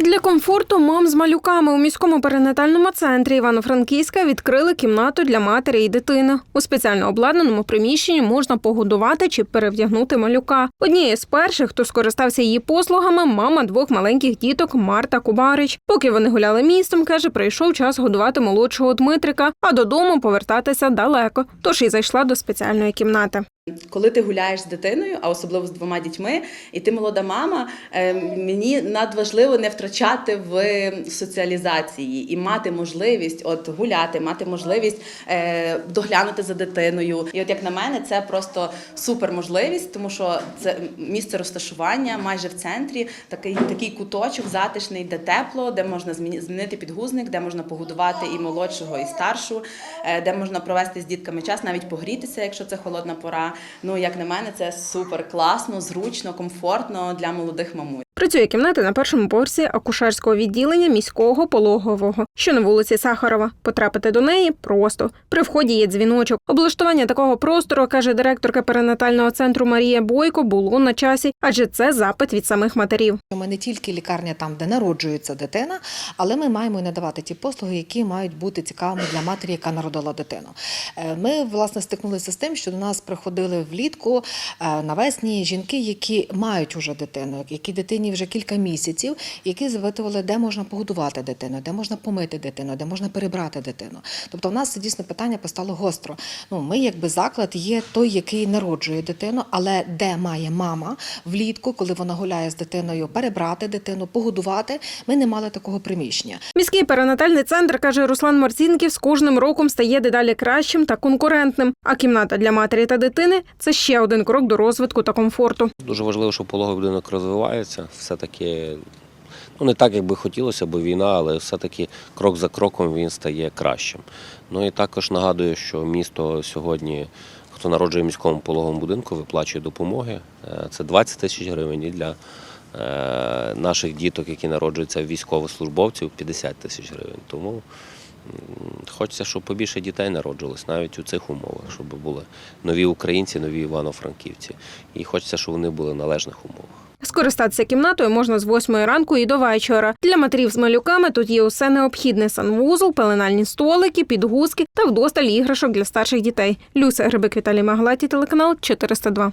Для комфорту мам з малюками у міському перинатальному центрі Івано-Франківська відкрили кімнату для матері і дитини. У спеціально обладнаному приміщенні можна погодувати чи перевдягнути малюка. Однією з перших, хто скористався її послугами, мама двох маленьких діток Марта Кубарич. Поки вони гуляли містом, каже, прийшов час годувати молодшого Дмитрика, а додому повертатися далеко. Тож і зайшла до спеціальної кімнати. Коли ти гуляєш з дитиною, а особливо з двома дітьми, і ти молода мама, е, мені надважливо не втрачати в соціалізації і мати можливість от гуляти, мати можливість е, доглянути за дитиною. І от як на мене, це просто супер можливість, тому що це місце розташування майже в центрі, такий такий куточок затишний, де тепло, де можна змінити підгузник, де можна погодувати і молодшого, і старшу, е, де можна провести з дітками час, навіть погрітися, якщо це холодна пора. Ну як на мене, це супер класно, зручно, комфортно для молодих мамуль. Працює кімната на першому поверсі акушерського відділення міського пологового, що на вулиці Сахарова. Потрапити до неї просто. При вході є дзвіночок. Облаштування такого простору, каже директорка перинатального центру Марія Бойко, було на часі, адже це запит від самих матерів. Ми не тільки лікарня там, де народжується дитина, але ми маємо і надавати ті послуги, які мають бути цікавими для матері, яка народила дитину. Е, Ми власне стикнулися з тим, що до нас приходили влітку е, навесні жінки, які мають уже дитину, які дитині вже кілька місяців, які запитували, де можна погодувати дитину, де можна помити дитину, де можна перебрати дитину. Тобто, в нас це дійсно питання постало гостро. Ну, ми, якби заклад, є той, який народжує дитину, але де має мама влітку, коли вона гуляє з дитиною, перебрати дитину, погодувати. Ми не мали такого приміщення. Міський перинатальний центр, каже Руслан Марцінків, з кожним роком стає дедалі кращим та конкурентним. А кімната для матері та дитини це ще один крок до розвитку та комфорту. Дуже важливо, що пологовий будинок розвивається. Все-таки, ну не так, як би хотілося, бо війна, але все-таки крок за кроком він стає кращим. Ну і також нагадую, що місто сьогодні, хто народжує в міському пологовому будинку, виплачує допомоги. Е, Це 20 тисяч гривень і для е, наших діток, які народжуються військовослужбовців, 50 тисяч гривень. Тому хочеться, щоб побільше дітей народжувалось навіть у цих умовах, щоб були нові українці, нові івано-франківці. І хочеться, щоб вони були в належних умовах. Скористатися кімнатою можна з 8 ранку і до вечора. Для матерів з малюками тут є усе необхідне: санвузол, пеленальні столики, підгузки та вдосталь іграшок для старших дітей. Люся Грибик Віталій Маглаті, телеканал 402.